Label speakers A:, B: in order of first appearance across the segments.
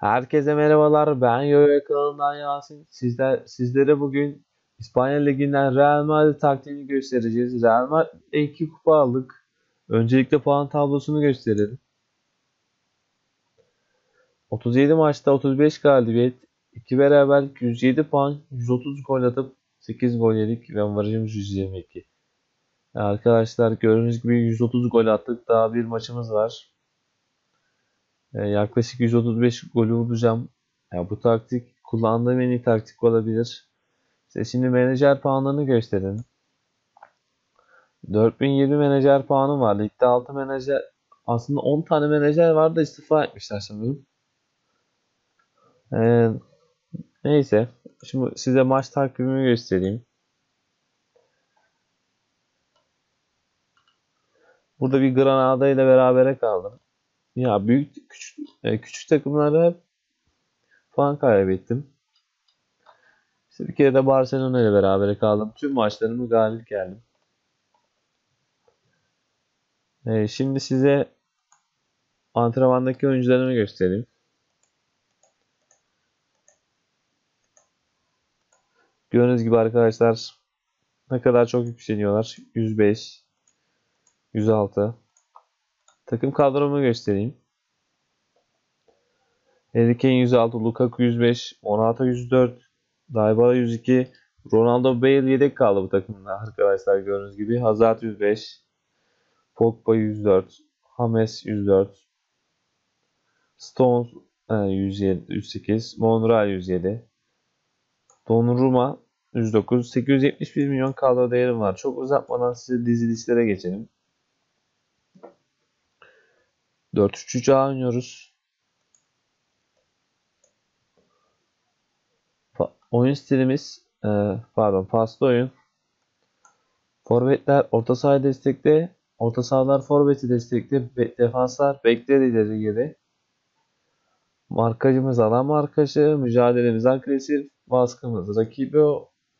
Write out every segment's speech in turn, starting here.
A: Herkese merhabalar. Ben Yoyo kanalından Yasin. Sizler sizlere bugün İspanya Ligi'nden Real Madrid taktiğini göstereceğiz. Real Madrid 2 kupa aldık. Öncelikle puan tablosunu gösterelim. 37 maçta 35 galibiyet, 2 beraberlik, 107 puan, 130 gol atıp 8 gol yedik ve avarajımız 122. Arkadaşlar gördüğünüz gibi 130 gol attık. Daha bir maçımız var. Ee, yaklaşık 135 golü bulacağım. Yani bu taktik kullandığım en iyi taktik olabilir. İşte şimdi menajer puanlarını gösterin. 4020 menajer puanım var. Ligde 6 menajer aslında 10 tane menajer vardı da istifa etmişler sanırım. Ee, neyse. Şimdi size maç takvimimi göstereyim. Burada bir Granada ile berabere kaldım. Ya büyük küçük e, küçük takımlarda puan kaybettim. İşte bir kere de Barcelona ile beraber kaldım. Tüm maçlarımı galip geldim. E, şimdi size antrenmandaki oyuncularımı göstereyim. Gördüğünüz gibi arkadaşlar ne kadar çok yükseliyorlar. 105, 106. Takım kadromu göstereyim. Harry Kane 106, Lukaku 105, Morata 104, Dybala 102, Ronaldo Bale yedek kaldı bu takımda arkadaşlar gördüğünüz gibi. Hazard 105, Pogba 104, James 104, Stones 107, 108, Monreal 107, Donnarumma 109, 871 milyon kadro değerim var. Çok uzatmadan size dizilişlere geçelim. 4-3-3 oynuyoruz. oyun stilimiz e, pardon paslı oyun. Forvetler orta saha destekli. Orta sahalar forveti destekli. Be defanslar bekler ileri geri. Markacımız alan markacı. Mücadelemiz agresif. Baskımız rakibi,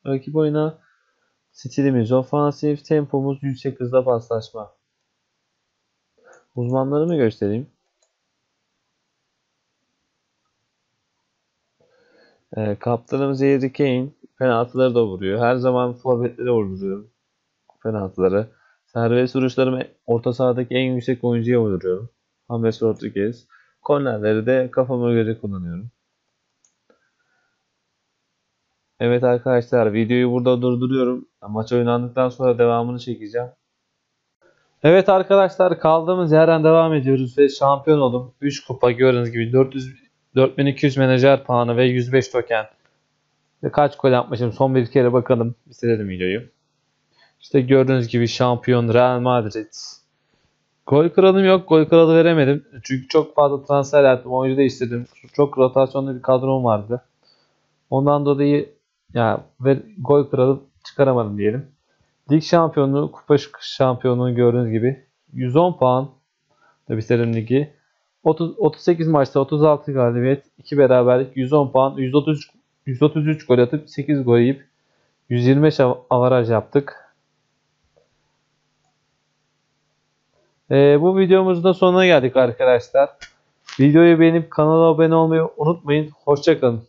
A: rakip oyuna. Stilimiz ofansif. Tempomuz yüksek hızda paslaşma. Uzmanlarımı göstereyim. E, kaptanımız Harry Kane penaltıları da vuruyor. Her zaman forvetlere vurduruyorum penaltıları. Serbest vuruşlarımı orta sahadaki en yüksek oyuncuya vurduruyorum. James Rodriguez. Kornerleri de kafama göre kullanıyorum. Evet arkadaşlar videoyu burada durduruyorum. Maç oynandıktan sonra devamını çekeceğim. Evet arkadaşlar kaldığımız yerden devam ediyoruz ve şampiyon oldum. 3 kupa gördüğünüz gibi 400 4200 menajer puanı ve 105 token. Ve kaç gol yapmışım son bir kere bakalım. Bitirelim videoyu. İşte gördüğünüz gibi şampiyon Real Madrid. Gol kralım yok. Gol kralı veremedim. Çünkü çok fazla transfer yaptım. Oyuncu değiştirdim. Çok rotasyonlu bir kadrom vardı. Ondan dolayı ya ve gol kralı çıkaramadım diyelim. Lig şampiyonluğu, kupa şampiyonluğu gördüğünüz gibi 110 puan da bitirelim ligi. 30, 38 maçta 36 galibiyet, 2 beraberlik, 110 puan, 133 133 gol atıp 8 gol yiyip 125 avaraj yaptık. Ee, bu videomuzda sonuna geldik arkadaşlar. Videoyu beğenip kanala abone olmayı unutmayın. Hoşçakalın.